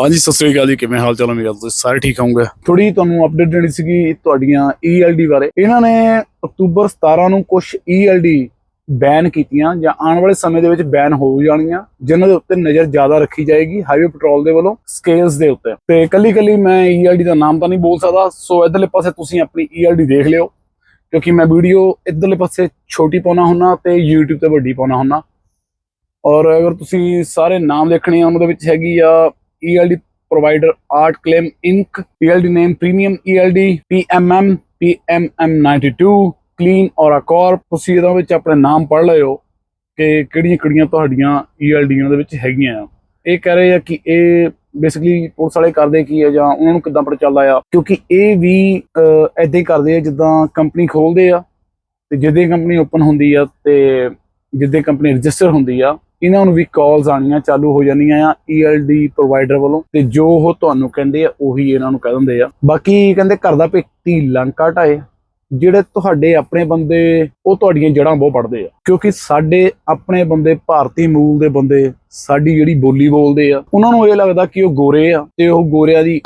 ਹਾਂਜੀ, ਸਤਿ ਸ੍ਰੀ ਅਕਾਲ ਜੀ, ਕਿਵੇਂ ਹਾਲ ਚਾਲ ਮੇਰਾ? ਤੁਸੀਂ ਸਾਰੇ ਠੀਕ ਹੋਵੋਗੇ? ਥੋੜੀ ਤੁਹਾਨੂੰ ਅਪਡੇਟ ਦੇਣੀ ਸੀਗੀ ਤੁਹਾਡੀਆਂ ELD ਬਾਰੇ। ਇਹਨਾਂ ਨੇ ਅਕਤੂਬਰ 17 ਨੂੰ ਕੁਝ ELD ਬੈਨ ਕੀਤੀਆਂ ਜਾਂ ਆਉਣ ਵਾਲੇ ਸਮੇਂ ਦੇ ਵਿੱਚ ਬੈਨ ਹੋ ਜਾਣਗੀਆਂ, ਜਿਨ੍ਹਾਂ ਦੇ ਉੱਤੇ ਨਜ਼ਰ ਜ਼ਿਆਦਾ ਰੱਖੀ ਜਾਏਗੀ ਹਾਈਵੇ ਪੈਟਰੋਲ ਦੇ ਵੱਲੋਂ ਸਕੇਲਸ ਦੇ ਉੱਤੇ। ਤੇ ਕੱਲੀ ਕੱਲੀ ਮੈਂ ELD ਦਾ ਨਾਮ ਤਾਂ ਨਹੀਂ ਬੋਲ ਸਕਦਾ, ਸੋ ਇਧਰਲੇ ਪਾਸੇ ਤੁਸੀਂ ਆਪਣੀ ELD ਦੇਖ ਲਿਓ, ਕਿਉਂਕਿ ਮੈਂ ਵੀਡੀਓ ਇਧਰਲੇ ਪਾਸੇ ਛੋਟੀ ਪਾਉਣਾ ਹੁੰਨਾ ਤੇ YouTube ਤੇ ਵੱਡੀ ਪਾਉਣਾ ਹੁੰਨਾ। ਔਰ ਅਗਰ ਤੁਸੀਂ ਸਾਰੇ ਨਾਮ ਦੇਖਣੇ ਆ, ਉਹਨਾਂ ਦੇ ਵਿੱਚ ਹੈਗੀ ਆ ELD provider Art Claim Inc. ELD name Premium ELD PMM PMM92 clean ਔਰ ਅਕੌਰ ਤੁਸੀਂ ਇਹਦੇ ਵਿੱਚ ਆਪਣੇ ਨਾਮ ਪੜ੍ਹ ਲਿਓ ਕਿ ਕਿਹੜੀਆਂ ਕਿਹੜੀਆਂ ਤੁਹਾਡੀਆਂ ELDਆਂ ਦੇ ਵਿੱਚ ਹੈਗੀਆਂ ਆ ਇਹ ਕਹਿ ਰਹੇ ਆ ਕਿ ਇਹ ਬੇਸਿਕਲੀ ਪੁਲਿਸ ਵਾਲੇ ਕਰਦੇ ਕੀ ਹੈ ਜਾਂ ਉਹਨਾਂ ਨੂੰ ਕਿੱਦਾਂ ਪਤਾ ਚੱਲਦਾ ਆ ਕਿਉਂਕਿ ਇਹ ਵੀ ਐਦਾਂ ਹੀ ਕਰਦੇ ਆ ਜਿੱਦਾਂ ਕੰਪਨੀ ਖੋਲਦੇ ਆ ਤੇ ਜਦੋਂ ਕੰਪਨੀ ਓਪਨ ਹੁੰਦੀ ਆ ਤੇ ਜਿੱਦਾਂ ਕੰਪਨੀ ਰਜਿਸਟਰ ਹੁੰਦੀ ਆ, ਇਹਨਾਂ ਨੂੰ ਵੀ ਕਾਲਸ ਆਣੀਆਂ ਚਾਲੂ ਹੋ ਜਾਂਦੀਆਂ ਆ ELD ਪ੍ਰੋਵਾਈਡਰ ਵੱਲੋਂ ਤੇ ਜੋ ਉਹ ਤੁਹਾਨੂੰ ਕਹਿੰਦੇ ਆ, ਉਹੀ ਇਹਨਾਂ ਨੂੰ ਕਹਿ ਦਿੰਦੇ ਆ। ਬਾਕੀ ਕਹਿੰਦੇ ਘਰ ਦਾ ਭੇਤੀ ਲੰਕਾ ਢਾਏ, ਜਿਹੜੇ ਤੁਹਾਡੇ ਆਪਣੇ ਬੰਦੇ, ਉਹ ਤੁਹਾਡੀਆਂ ਜੜਾਂ ਬਹੁਤ ਪੜਦੇ ਆ। ਕਿਉਂਕਿ ਸਾਡੇ ਆਪਣੇ ਬੰਦੇ ਭਾਰਤੀ ਮੂਲ ਦੇ ਬੰਦੇ, ਸਾਡੀ ਜਿਹੜੀ ਬੋਲੀ ਬੋਲਦੇ ਆ, ਉਹਨਾਂ ਨੂੰ ਇਹ ਲੱਗਦਾ ਕਿ ਉਹ ਗੋਰੇ ਆ ਤੇ ਉਹ ਗੋਰਿਆਂ ਦੀ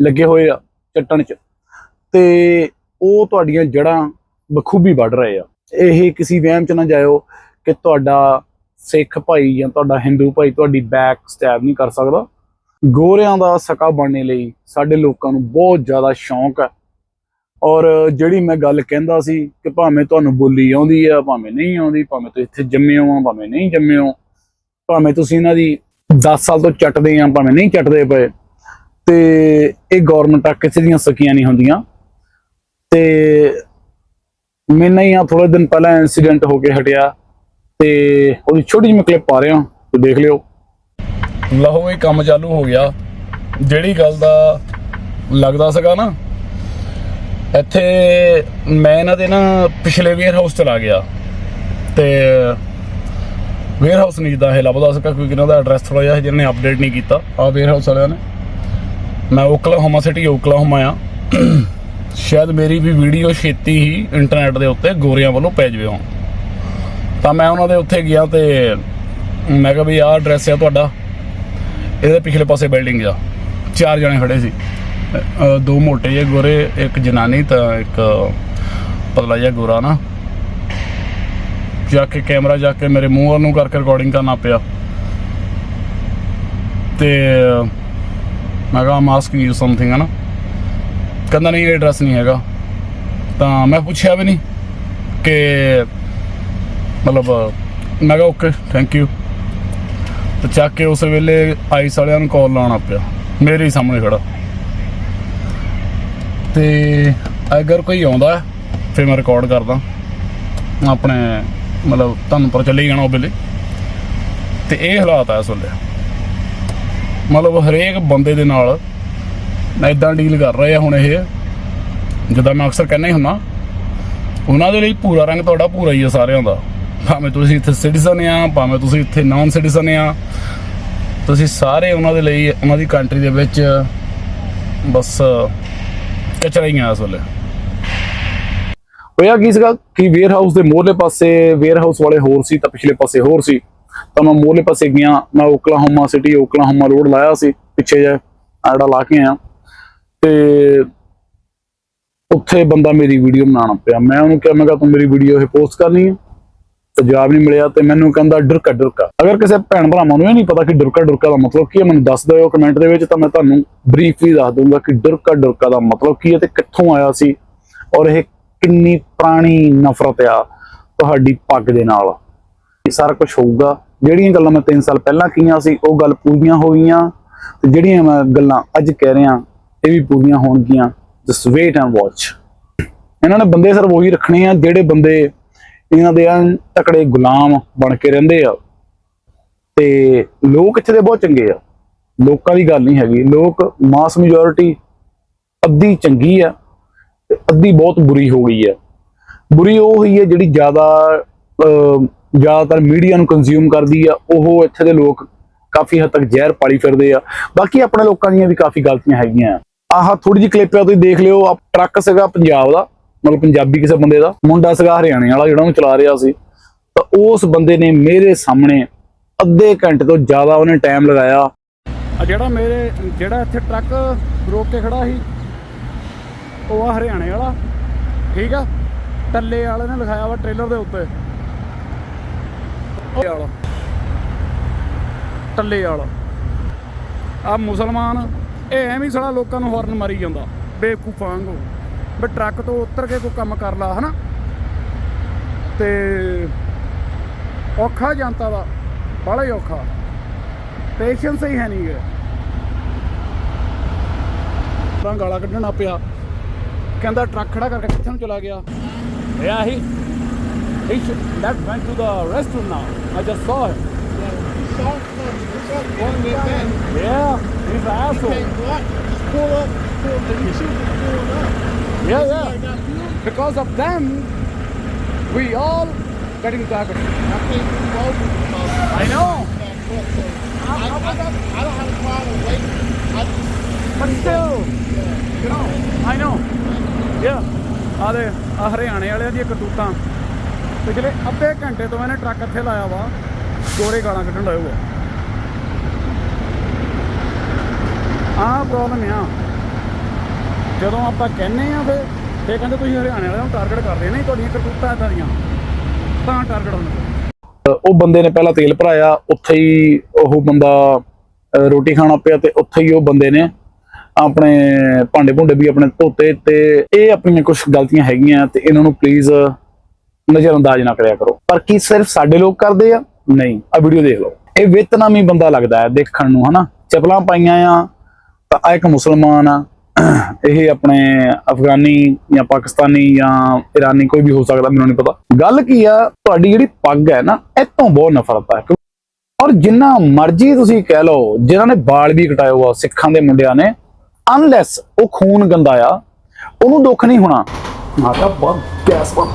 ਲੱਗੇ ਹੋਏ ਆ, ਚੱਟਣ ਚ। ਤੇ ਉਹ ਤੁਹਾਡੀਆਂ ਜੜਾਂ ਬਖੂਬੀ ਵੱਢ ਰਹੇ ਆ। ਇਹ ਕਿਸੇ ਵਹਿਮ ਚ ਨਾ ਜਾਇਓ ਕਿ ਤੁਹਾਡਾ ਸਿੱਖ ਭਾਈ ਜਾਂ ਤੁਹਾਡਾ ਹਿੰਦੂ ਭਾਈ ਤੁਹਾਡੀ ਬੈਕ ਸਟੈਪ ਨਹੀਂ ਕਰ ਸਕਦਾ। ਗੋਰਿਆਂ ਦਾ ਸਕਾ ਬਣਨੇ ਲਈ ਸਾਡੇ ਲੋਕਾਂ ਨੂੰ ਬਹੁਤ ਜ਼ਿਆਦਾ ਸ਼ੌਂਕ ਹੈ ਔਰ ਜਿਹੜੀ ਮੈਂ ਗੱਲ ਕਹਿੰਦਾ ਸੀ ਕਿ ਭਾਵੇਂ ਤੁਹਾਨੂੰ ਬੋਲੀ ਆਉਂਦੀ ਆ, ਭਾਵੇਂ ਨਹੀਂ ਆਉਂਦੀ, ਭਾਵੇਂ ਤੁਸੀਂ ਇੱਥੇ ਜੰਮੇ ਹੋ ਆ ਭਾਵੇਂ ਨਹੀਂ ਜੰਮੇ ਹੋ, ਭਾਵੇਂ ਤੁਸੀਂ ਇਹਨਾਂ ਦੀ 10 ਸਾਲ ਤੋਂ ਚੱਟਦੇ ਆ, ਭਾਵੇਂ ਨਹੀਂ ਚੱਟਦੇ ਪਏ, ਤੇ ਇਹ ਗਵਰਨਮੈਂਟ ਕਿਸੇ ਦੀਆਂ ਸਕੀਆਂ ਨਹੀਂ ਹੁੰਦੀਆਂ। ਤੇ ਮੈਨਾਂ ਹੀ ਆ ਥੋੜੇ ਦਿਨ ਪਹਿਲਾਂ ਇਨਸੀਡੈਂਟ ਹੋ ਕੇ ਹਟਿਆ ਤੇ ਉਹਦੀ ਛੋਟੀ ਜਿਹੀ ਮੈਂ ਕਲਿੱਪ ਪਾ ਰਿਹਾ ਤੇ ਦੇਖ ਲਿਓ। ਲਹੋ ਇਹ ਕੰਮ ਚਾਲੂ ਹੋ ਗਿਆ। ਜਿਹੜੀ ਗੱਲ ਦਾ ਲੱਗਦਾ ਸੀਗਾ ਨਾ, ਇੱਥੇ ਮੈਂ ਇਹਨਾਂ ਦੇ ਨਾ ਪਿਛਲੇ ਵੇਅਰ ਹਾਊਸ ਚਲਾ ਗਿਆ। ਤੇ ਵੇਅਰ ਹਾਊਸ ਨਹੀਂ ਜਿੱਦਾਂ ਇਹ ਲੱਭਦਾ ਸੀਗਾ, ਕਿਉਂਕਿ ਇਹਨਾਂ ਦਾ ਐਡਰੈਸ ਥੋੜਾ ਜਿਹਾ ਜਿਹਨੇ ਅਪਡੇਟ ਨਹੀਂ ਕੀਤਾ ਆ ਵੇਅਰ ਹਾਊਸ ਵਾਲਿਆਂ ਨੇ। ਮੈਂ ਓਕਲਾਹੋਮਾ ਸਿਟੀ ਓਕਲਾਹੋਮਾ ਆ। ਸ਼ਾਇਦ ਮੇਰੀ ਵੀ ਵੀਡੀਓ ਛੇਤੀ ਹੀ ਇੰਟਰਨੈਟ ਦੇ ਉੱਤੇ ਗੋਰਿਆਂ ਵੱਲੋਂ ਪੈ ਜਵੇ ਤਾਂ ਮੈਂ ਉਹਨਾਂ ਦੇ ਉੱਥੇ ਗਿਆ ਤੇ ਮੈਂ ਕਿਹਾ ਵੀ ਆਹ ਐਡਰੈਸ ਆ ਤੁਹਾਡਾ। ਇਹਦੇ ਪਿਛਲੇ ਪਾਸੇ ਬਿਲਡਿੰਗ ਆ। ਚਾਰ ਜਣੇ ਖੜੇ ਸੀ। ਦੋ ਮੋਟੇ ਜੇ ਗੋਰੇ, ਇੱਕ ਜਨਾਨੀ ਤਾਂ ਇੱਕ ਪਤਲਾ ਜਿਹਾ ਗੋਰਾ ਨਾ। ਜਾ ਕੇ ਕੈਮਰਾ ਜਾ ਕੇ ਮੇਰੇ ਮੂੰਹ ਵੱਲ ਨੂੰ ਕਰਕੇ ਰਿਕਾਰਡਿੰਗ ਕਰਨਾ ਪਿਆ। ਤੇ ਮੈਂ ਕਿਹਾ ਮਾਸਕ ਯੂ ਸਮਥਿੰਗ ਹੈ ਨਾ। ਕਹਿੰਦਾ ਨਹੀਂ, ਇਹ ਐਡਰੈਸ ਨਹੀਂ ਹੈਗਾ। ਤਾਂ ਮੈਂ ਪੁੱਛਿਆ ਵੀ ਨਹੀਂ ਕਿ ਮਤਲਬ, ਮੈਂ ਕਿਹਾ ਓਕੇ ਥੈਂਕ ਯੂ ਤੇ ਚੱਕ ਕੇ ਉਸ ਵੇਲੇ ਆਈਸ ਵਾਲਿਆਂ ਨੂੰ ਕਾਲ ਲਾਉਣਾ ਪਿਆ। ਮੇਰੇ ਹੀ ਸਾਹਮਣੇ ਖੜਾ। ਤੇ ਅਗਰ ਕੋਈ ਆਉਂਦਾ, ਫਿਰ ਮੈਂ ਰਿਕਾਰਡ ਕਰਦਾ। ਆਪਣੇ ਮਤਲਬ ਤੁਹਾਨੂੰ ਪਰ ਚੱਲੇ ਜਾਣਾ ਉਹ ਵੇਲੇ। ਤੇ ਇਹ ਹਾਲਾਤ ਆ ਇਸ ਵੇਲੇ। ਮਤਲਬ ਹਰੇਕ ਬੰਦੇ ਦੇ ਨਾਲ ਇਦਾਂ ਡੀਲ ਕਰ ਰਹੇ ਆ ਹੁਣ ਇਹ, ਜਿੱਦਾਂ ਮੈਂ ਅਕਸਰ ਕਹਿੰਦਾ ਹੀ ਹੁੰਨਾ ਉਹਨਾਂ ਦੇ ਲਈ ਪੂਰਾ ਰੰਗ ਤੁਹਾਡਾ ਪੂਰਾ ਹੀ ਆ ਸਾਰਿਆਂ ਦਾ। ਭਾਵੇਂ ਤੁਸੀਂ ਇੱਥੇ ਸਿਟੀਜ਼ਨ ਆ, ਭਾਵੇਂ ਤੁਸੀਂ ਇੱਥੇ ਨਾਨ ਸਿਟੀਜ਼ਨ ਆ, ਤੁਸੀਂ ਸਾਰੇ ਉਹਨਾਂ ਦੇ ਲਈ, ਉਹਨਾਂ ਦੀ ਕੰਟਰੀ ਦੇ ਵਿੱਚ ਬਸ ਕਚਰਾ ਹੀ ਆ ਇਸ ਵੇਲੇ। ਹੋਇਆ ਕੀ ਸੀਗਾ? ਕਿ ਵੇਅਰ ਹਾਊਸ ਦੇ ਮੋਹਰਲੇ ਪਾਸੇ ਵੇਅਰ ਹਾਊਸ ਵਾਲੇ ਹੋਰ ਸੀ ਤਾਂ ਪਿਛਲੇ ਪਾਸੇ ਹੋਰ ਸੀ। ਤਾਂ ਮੈਂ ਮੋਹਰਲੇ ਪਾਸੇ ਗਿਆ, ਮੈਂ ਓਕਲਾਹੋਮਾ ਸਿਟੀ ਓਕਲਾਹੋਮਾ ਰੋਡ ਲਾਇਆ ਸੀ, ਪਿੱਛੇ ਜਿਹਾ, ਆਹ ਜਿਹੜਾ ਲਾ ਕੇ ਆਇਆ ਤੇ ਉੱਥੇ ਬੰਦਾ ਮੇਰੀ ਵੀਡੀਓ ਬਣਾਉਣਾ ਪਿਆ। ਮੈਂ ਉਹਨੂੰ ਕਿਹਾ, ਮੈਂ ਕਿਹਾ, ਤੂੰ ਮੇਰੀ ਵੀਡੀਓ ਇਹ ਪੋਸਟ ਕਰਨੀ ਹੈ? ਤੇ ਨਹੀਂ ਮਿਲਿਆ ਤੇ ਮੈਨੂੰ ਕਹਿੰਦਾ, ਡੁਰਕਾ ਡੁਰਕਾ। ਅਗਰ ਕਿਸੇ ਭੈਣ ਭਰਾਵਾਂ ਨੂੰ ਇਹ ਨਹੀਂ ਪਤਾ ਕਿ ਡੁਰਕਾ ਡੁਰਕਾ ਦਾ ਮਤਲਬ ਕੀ ਹੈ, ਮੈਨੂੰ ਦੱਸ ਦਿਓ ਕਮੈਂਟ ਦੇ ਵਿੱਚ ਤਾਂ ਮੈਂ ਤੁਹਾਨੂੰ ਬਰੀਫਲੀ ਦੱਸ ਦੂੰਗਾ ਕਿ ਡੁਰਕਾ ਡੁਰਕਾ ਦਾ ਮਤਲਬ ਕੀ ਹੈ ਤੇ ਕਿੱਥੋਂ ਆਇਆ ਸੀ ਔਰ ਇਹ ਕਿੰਨੀ ਪੁਰਾਣੀ ਨਫ਼ਰਤ ਆ ਤੁਹਾਡੀ ਪੱਗ ਦੇ ਨਾਲ। ਇਹ ਸਾਰਾ ਕੁਝ ਹੋਊਗਾ। ਜਿਹੜੀਆਂ ਗੱਲਾਂ ਮੈਂ 3 ਸਾਲ ਪਹਿਲਾਂ ਕੀਆਂ ਸੀ, ਉਹ ਗੱਲ ਪੂਰੀਆਂ ਹੋ ਗਈਆਂ ਤੇ ਜਿਹੜੀਆਂ ਮੈਂ ਗੱਲਾਂ ਅੱਜ ਕਹਿ ਰਿਹਾ ਇਹ ਵੀ ਪੂਰੀਆਂ ਹੋਣਗੀਆਂ ਜਸਟ ਵੇਟ ਐਂਡ ਵਾਚ ਇਹਨਾਂ ਨੇ ਬੰਦੇ ਸਿਰਫ ਉਹੀ ਰੱਖਣੇ ਆ, ਜਿਹੜੇ ਬੰਦੇ ਇਹਨਾਂ ਦੇ ਐਨ ਤਕੜੇ ਗੁਲਾਮ ਬਣ ਕੇ ਰਹਿੰਦੇ ਆ। ਤੇ ਲੋਕ ਇੱਥੇ ਦੇ ਬਹੁਤ ਚੰਗੇ ਆ। ਲੋਕਾਂ ਦੀ ਗੱਲ ਨਹੀਂ ਹੈਗੀ। ਲੋਕ ਮਾਸ ਮੈਜੋਰਿਟੀ ਅੱਧੀ ਚੰਗੀ ਆ ਤੇ ਅੱਧੀ ਬਹੁਤ ਬੁਰੀ ਹੋ ਗਈ ਆ। ਬੁਰੀ ਉਹ ਹੋਈ ਹੈ ਜਿਹੜੀ ਜ਼ਿਆਦਾ ਜ਼ਿਆਦਾਤਰ ਮੀਡੀਆ ਨੂੰ ਕੰਜ਼ਿਊਮ ਕਰਦੀ ਆ। ਉਹ ਇੱਥੇ ਦੇ ਲੋਕ ਕਾਫੀ ਹੱਦ ਤੱਕ ਜ਼ਹਿਰ ਪਾਲੀ ਫਿਰਦੇ ਆ। ਬਾਕੀ ਆਪਣੇ ਲੋਕਾਂ ਦੀਆਂ ਵੀ ਕਾਫੀ ਗਲਤੀਆਂ ਹੈਗੀਆਂ। ਆਹ ਥੋੜੀ ਜਿਹੀ ਕਲਿੱਪ ਆ, ਤੁਸੀਂ ਦੇਖ ਲਿਓ। ਟਰੱਕ ਸੀਗਾ ਪੰਜਾਬ ਦਾ, ਮਤਲਬ ਪੰਜਾਬੀ ਕਿਸੇ ਬੰਦੇ ਦਾ। ਮੁੰਡਾ ਸੀਗਾ ਹਰਿਆਣੇ ਵਾਲਾ ਜਿਹੜਾ ਉਹਨੂੰ ਚਲਾ ਰਿਹਾ ਸੀ। ਤਾਂ ਉਸ ਬੰਦੇ ਨੇ ਮੇਰੇ ਸਾਹਮਣੇ ਅੱਧੇ ਘੰਟੇ ਤੋਂ ਜ਼ਿਆਦਾ ਉਹਨੇ ਟਾਈਮ ਲਗਾਇਆ। ਆ ਜਿਹੜਾ ਮੇਰੇ, ਜਿਹੜਾ ਇੱਥੇ ਟਰੱਕ ਰੋਕ ਕੇ ਖੜਾ ਸੀ, ਉਹ ਆ ਹਰਿਆਣੇ ਵਾਲਾ। ਠੀਕ ਆ? ਟੱਲੇ ਵਾਲੇ ਨੇ ਲਿਖਾਇਆ ਵਾ ਟ੍ਰੇਲਰ ਦੇ ਉੱਤੇ। ਟੱਲੇ ਵਾਲਾ। ਆ ਮੁਸਲਮਾਨ ਇਹ ਐਵੇਂ ਹੀ ਸਾਲਾ ਲੋਕਾਂ ਨੂੰ ਹਾਰਨ ਮਾਰੀ ਜਾਂਦਾ ਬੇਵਕੂਫਾਂ ਵਾਂਗੂ। ਵੀ ਟਰੱਕ ਤੋਂ ਉਤਰ ਕੇ ਕੋਈ ਕੰਮ ਕਰ ਲਾ ਹਨਾ? ਤੇ ਔਖਾ ਜਨਤਾ ਦਾ ਬੜਾ ਹੀ ਔਖਾ। ਪੇਸ਼ੈਂਸ ਹੀ ਹੈ ਨਹੀਂ ਗੇ ਤਾਂ ਗਾਲਾਂ ਕੱਢਣ ਪਿਆ। ਕਹਿੰਦਾ ਟਰੱਕ ਖੜਾ ਕਰਕੇ ਕਿੱਥੇ ਨੂੰ ਚਲਾ ਗਿਆ। Yeah, he he should that went to the restroom now. I just saw him. Yeah, he's an asshole. Yeah, yeah. Because of them, we all getting targeted. I know, but still, you know, I know. Yeah. ਆ ਦੇ ਆ ਹਰਿਆਣੇ ਵਾਲਿਆਂ ਦੀਆਂ ਕਰਤੂਤਾਂ ਪਿਛਲੇ ਅੱਧੇ ਘੰਟੇ ਤੋਂ ਇਹਨੇ ਟਰੱਕ ਇੱਥੇ ਲਾਇਆ ਵਾ ਗੋਰੇ ਗਾਲਾਂ ਕੱਢਣ ਲਾਇਆ ਹੋਇਆ ਆਹ ਪ੍ਰੋਬਲਮ ਆ। ਜਦੋਂ ਆਪਾਂ ਕਹਿੰਨੇ ਆ ਫੇ ਫੇ ਕਹਿੰਦੇ ਤੁਸੀਂ ਹਰਿਆਣੇ ਵਾਲਿਆਂ ਨੂੰ ਟਾਰਗੇਟ ਕਰਦੇ ਨਹੀਂ ਤੁਹਾਡੀਆਂ ਕਰਤੂਤਾਂ ਇਦਾਂ ਦੀਆਂ। ਤਾਂ ਟਾਰਗੇਟ ਹੋਣਾ ਉਹ ਬੰਦੇ ਨੇ ਪਹਿਲਾਂ ਤੇਲ ਭਰਾਇਆ, ਉੱਥੇ ਹੀ ਉਹ ਬੰਦਾ ਰੋਟੀ ਖਾਣਾ ਪਿਆ ਤੇ ਉੱਥੇ ਹੀ ਉਹ ਬੰਦੇ ਨੇ ਆਪਣੇ ਭਾਂਡੇ ਭੁੰਡੇ ਵੀ ਆਪਣੇ ਧੋਤੇ ਤੇ ਇਹ ਆਪਣੀਆਂ ਕੁਝ ਗਲਤੀਆਂ ਹੈਗੀਆਂ ਤੇ ਇਹਨਾਂ ਨੂੰ ਪਲੀਜ਼ ਨਜ਼ਰ ਅੰਦਾਜ਼ ਨਾ ਕਰਿਆ ਕਰੋ। ਪਰ ਕੀ ਸਿਰਫ ਸਾਡੇ ਲੋਕ ਕਰਦੇ ਆ? ਨਹੀਂ। ਆ ਵੀਡੀਓ ਦੇਖ ਲਓ। ਇਹ ਵਿਤਨਾਮੀ ਬੰਦਾ ਲੱਗਦਾ ਹੈ ਦੇਖਣ ਨੂੰ, ਹਨਾ? ਚਪਲਾਂ ਪਾਈਆਂ ਆ ਤਾਂ ਆ ਇੱਕ ਮੁਸਲਮਾਨ ਆ, ਇਹ ਆਪਣੇ ਅਫਗਾਨੀ ਜਾਂ ਪਾਕਿਸਤਾਨੀ ਜਾਂ ਇਰਾਨੀ ਕੋਈ ਵੀ ਹੋ ਸਕਦਾ, ਮੈਨੂੰ ਨਹੀਂ ਪਤਾ। ਗੱਲ ਕੀ ਆ, ਤੁਹਾਡੀ ਜਿਹੜੀ ਪੱਗ ਹੈ ਨਾ ਇਹ ਬਹੁਤ ਨਫ਼ਰਤ ਹੈ ਔਰ ਜਿੰਨਾ ਮਰਜ਼ੀ ਤੁਸੀਂ ਕਹਿ ਲਓ, ਜਿਨ੍ਹਾਂ ਨੇ ਬਾਲ ਵੀ ਕਟਾਏ ਹੋਆ ਸਿੱਖਾਂ ਦੇ ਮੁੰਡਿਆਂ ਨੇ ਅਨਲੈਸ ਉਹ ਖੂਨ ਗੰਦਾ ਆ, ਉਹਨੂੰ ਦੁੱਖ ਨਹੀਂ ਹੋਣਾ। ਮਾਤਾ, ਬਹੁਤ ਗੈਸ ਪਾ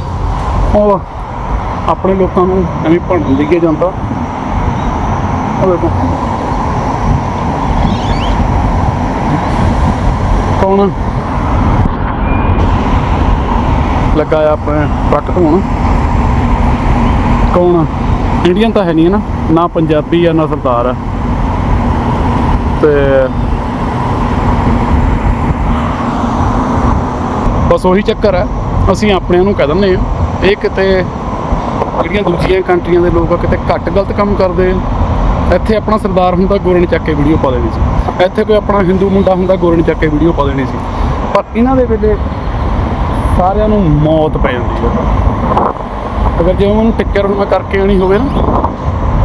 ਉਹ ਆਪਣੇ ਲੋਕਾਂ ਨੂੰ ਐਵੇਂ ਭੰਡਣ ਦੀ ਜਾਂਦਾ। ਉਹ ਦੇਖੋ ਕੌਣ ਲੱਗਾ ਆ ਆਪਣੇ ਟਰੱਕ ਧੋਣ ਕੌਣ ਇੰਡੀਅਨ ਤਾਂ ਹੈ ਨਹੀਂ ਨਾ। ਨਾ ਪੰਜਾਬੀ ਆ, ਨਾ ਸਰਦਾਰ ਆ। ਤੇ ਬਸ ਉਹੀ ਚੱਕਰ ਹੈ ਅਸੀਂ ਆਪਣਿਆਂ ਨੂੰ ਕਹਿ ਦਿੰਦੇ ਆ ਇਹ ਕਿਤੇ ਜਿਹੜੀਆਂ ਦੂਜੀਆਂ ਕੰਟਰੀਆਂ ਦੇ ਲੋਕ ਆ, ਕਿਤੇ ਘੱਟ ਗਲਤ ਕੰਮ ਕਰਦੇ ਆ। ਇੱਥੇ ਆਪਣਾ ਸਰਦਾਰ ਹੁੰਦਾ ਗੋਰੇ ਚੱਕ ਕੇ ਵੀਡੀਓ ਪਾ ਦੇਣੀ ਸੀ। ਇੱਥੇ ਕੋਈ ਆਪਣਾ ਹਿੰਦੂ ਮੁੰਡਾ ਹੁੰਦਾ ਗੋਰੇ ਚੱਕ ਕੇ ਵੀਡੀਓ ਪਾ ਦੇਣੀ ਸੀ। ਪਰ ਇਹਨਾਂ ਦੇ ਵੇਲੇ ਸਾਰਿਆਂ ਨੂੰ ਮੌਤ ਪੈ ਜਾਂਦੀ ਹੈ ਅਗਰ ਜੇ ਮੈਨੂੰ ਟਿੱਕਰ ਮੈਂ ਕਰਕੇ ਆਣੀ ਹੋਵੇ ਨਾ,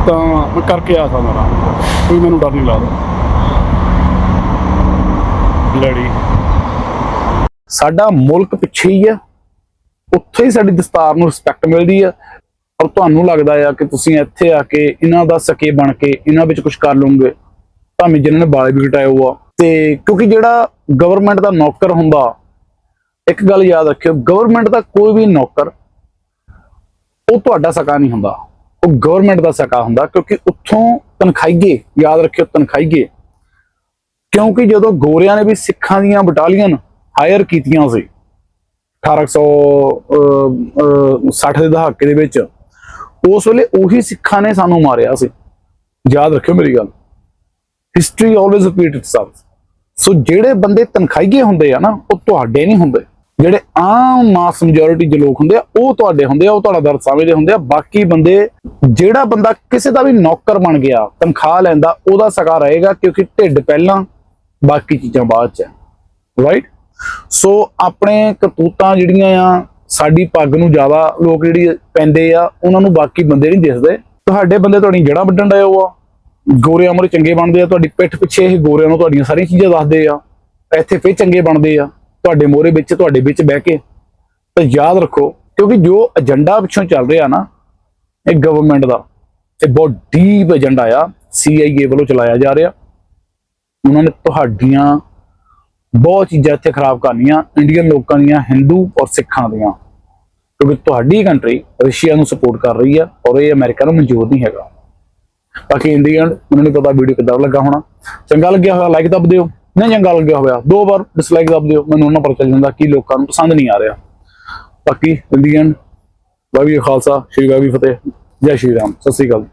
ਤਾਂ ਮੈਂ ਕਰਕੇ ਆ ਸਕਦਾ ਨਾ ਕੋਈ ਮੈਨੂੰ ਡਰ ਨਹੀਂ ਲੱਗਦਾ। ਲੜੀ ਸਾਡਾ ਮੁਲਕ ਪਿੱਛੇ ਹੀ ਆ। ਉੱਥੇ ਹੀ ਸਾਡੀ ਦਸਤਾਰ ਨੂੰ ਰਿਸਪੈਕਟ ਮਿਲਦੀ ਆ। ਔਰ ਤੁਹਾਨੂੰ ਲੱਗਦਾ ਆ ਕਿ ਤੁਸੀਂ ਇੱਥੇ ਆ ਕੇ ਇਹਨਾਂ ਦਾ ਸਕੇ ਬਣ ਕੇ ਇਹਨਾਂ ਵਿੱਚ ਕੁਝ ਕਰ ਲਓਗੇ? ਭਾਵੇਂ ਜਿਨ੍ਹਾਂ ਨੇ ਵਾਲ ਵੀ ਕਟਾਏ ਹੋਆ ਤੇ ਕਿਉਂਕਿ ਜਿਹੜਾ ਗਵਰਨਮੈਂਟ ਦਾ ਨੌਕਰ ਹੁੰਦਾ, ਇੱਕ ਗੱਲ ਯਾਦ ਰੱਖਿਓ ਗਵਰਨਮੈਂਟ ਦਾ ਕੋਈ ਵੀ ਨੌਕਰ, ਉਹ ਤੁਹਾਡਾ ਸਕਾ ਨਹੀਂ ਹੁੰਦਾ। ਉਹ ਗਵਰਨਮੈਂਟ ਦਾ ਸਕਾ ਹੁੰਦਾ ਕਿਉਂਕਿ ਉੱਥੋਂ ਤਨਖਾਈਏ ਯਾਦ ਰੱਖਿਓ ਤਨਖਾਈਏ ਕਿਉਂਕਿ ਜਦੋਂ ਗੋਰਿਆਂ ਨੇ ਵੀ ਸਿੱਖਾਂ ਦੀਆਂ ਬਟਾਲੀਅਨ ਹਾਇਰ ਕੀਤੀਆਂ ਸੀ 1860 ਦੇ ਦਹਾਕੇ ਦੇ ਵਿੱਚ ਉਸ ਵੇਲੇ ਉਹੀ ਸਿੱਖਾਂ ਨੇ ਸਾਨੂੰ ਮਾਰਿਆ ਸੀ। ਯਾਦ ਰੱਖਿਓ ਮੇਰੀ ਗੱਲ। History always repeat itself so ਜਿਹੜੇ ਬੰਦੇ ਤਨਖਾਹੀਏ ਹੁੰਦੇ ਆ ਨਾ, ਉਹ ਤੁਹਾਡੇ ਨਹੀਂ ਹੁੰਦੇ। ਜਿਹੜੇ ਆਮ ਮਾਸ ਮੈਜੋਰਿਟੀ ਦੇ ਲੋਕ ਹੁੰਦੇ ਆ, ਉਹ ਤੁਹਾਡੇ ਹੁੰਦੇ ਆ, ਉਹ ਤੁਹਾਡਾ ਦਰਦ ਸਮਝਦੇ ਹੁੰਦੇ ਆ। ਬਾਕੀ ਬੰਦੇ, ਜਿਹੜਾ ਬੰਦਾ ਕਿਸੇ ਦਾ ਵੀ ਨੌਕਰ ਬਣ ਗਿਆ, ਤਨਖਾਹ ਲੈਂਦਾ, ਉਹਦਾ ਸਕਾ ਰਹੇਗਾ ਕਿਉਂਕਿ ਢਿੱਡ ਪਹਿਲਾਂ, ਬਾਕੀ ਚੀਜ਼ਾਂ ਬਾਅਦ ਚ ਰਾਈਟ ਸੋ ਆਪਣੇ ਕਰਤੂਤਾਂ ਜਿਹੜੀਆਂ ਆ ਸਾਡੀ ਪੱਗ ਨੂੰ ਜ਼ਿਆਦਾ ਲੋਕ ਜਿਹੜੀ ਪੈਂਦੇ ਆ, ਉਹਨਾਂ ਨੂੰ ਬਾਕੀ ਬੰਦੇ ਨਹੀਂ ਦਿਸਦੇ। ਤੁਹਾਡੇ ਬੰਦੇ ਤੁਹਾਡੀ ਜੜ੍ਹਾਂ ਵੱਢਣ ਡਏ ਹੋ ਆ। ਗੋਰਿਆਂ ਮੋਰੇ ਚੰਗੇ ਬਣਦੇ ਆ, ਤੁਹਾਡੀ ਪਿੱਠ ਪਿੱਛੇ ਇਹ ਗੋਰਿਆਂ ਨੂੰ ਤੁਹਾਡੀਆਂ ਸਾਰੀਆਂ ਚੀਜ਼ਾਂ ਦੱਸਦੇ ਆ। ਇੱਥੇ ਫੇਰ ਚੰਗੇ ਬਣਦੇ ਆ। ਤੁਹਾਡੇ ਮੋਰੇ ਵਿੱਚ, ਤੁਹਾਡੇ ਵਿੱਚ ਬਹਿ ਕੇ। ਤਾਂ ਯਾਦ ਰੱਖੋ, ਕਿਉਂਕਿ ਜੋ ਏਜੰਡਾ ਪਿੱਛੋਂ ਚੱਲ ਰਿਹਾ ਨਾ, ਇਹ ਗਵਰਨਮੈਂਟ ਦਾ, ਇਹ ਬਹੁਤ ਡੀਪ ਏਜੰਡਾ ਆ। CIA ਵੱਲੋਂ ਚਲਾਇਆ ਜਾ ਰਿਹਾ। ਉਹਨਾਂ ਨੇ ਤੁਹਾਡੀਆਂ ਬਹੁਤ ਚੀਜ਼ਾਂ ਇੱਥੇ ਖਰਾਬ ਕਰਨੀਆਂ, ਇੰਡੀਅਨ ਲੋਕਾਂ ਦੀਆਂ, ਹਿੰਦੂ ਔਰ ਸਿੱਖਾਂ ਦੀਆਂ। ਕਿਉਂਕਿ ਤੁਹਾਡੀ ਕੰਟਰੀ ਰਸ਼ੀਆ ਨੂੰ ਸਪੋਰਟ ਕਰ ਰਹੀ ਆ ਔਰ ਇਹ ਅਮਰੀਕਾ ਨੂੰ ਮਨਜ਼ੂਰ ਨਹੀਂ ਹੈਗਾ। ਬਾਕੀ ਇੰਡੀਅਨ ਮੈਨੂੰ ਨਹੀਂ ਪਤਾ ਵੀਡੀਓ ਕਿੱਦਾਂ ਲੱਗਾ ਹੋਣਾ। ਚੰਗਾ ਲੱਗਿਆ ਹੋਇਆ ਲਾਈਕ ਦੱਬ ਦਿਓ। ਨਹੀਂ, ਚੰਗਾ ਲੱਗਿਆ ਹੋਇਆ, ਦੋ ਵਾਰ ਡਿਸਲਾਈਕ ਦੱਬ ਦਿਓ। ਮੈਨੂੰ ਉਹਨਾਂ ਪਰ ਚੱਲ ਜਾਂਦਾ ਕਿ ਲੋਕਾਂ ਨੂੰ ਪਸੰਦ ਨਹੀਂ ਆ ਰਿਹਾ। ਬਾਕੀ ਇੰਡੀਅਨ, ਵਾਹਿਗੁਰੂ ਖਾਲਸਾ, ਸ਼੍ਰੀ ਵਾਹਿਗੁਰੂ ਫਤਿਹ। ਜੈ ਸ਼੍ਰੀ ਰਾਮ, ਸਤਿ ਸ੍ਰੀ ਅਕਾਲ।